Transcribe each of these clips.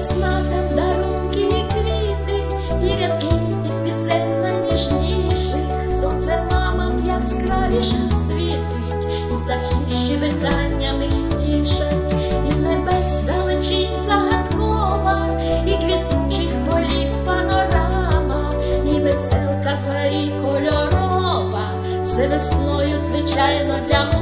весна, там дарунки і квіти, і рядки із пісень найніжніших. Сонце мамам яскравіше світить, і птахи щебетанням їх тішать, і небес далечінь загадкова, і квітучих полів панорама, і веселка в кольорова, все весною, звичайно, для мами.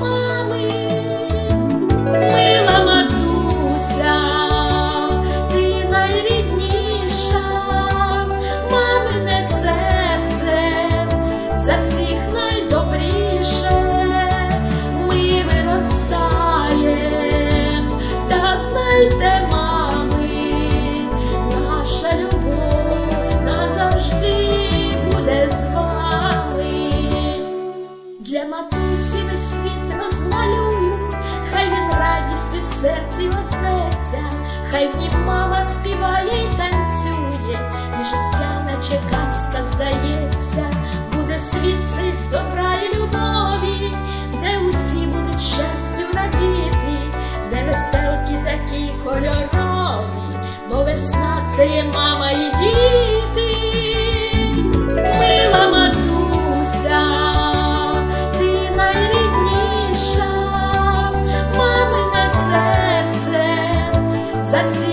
Та мами, наша любов назавжди буде з вами. Для матусі весь світ розмалюю, хай він радістю в серці возьметься, хай в нім мама співає й танцює, і життя, наче казка здається, буде світ цей з добра. це є мама і діти, мила матуся, ти найрідніша, мамине серце. за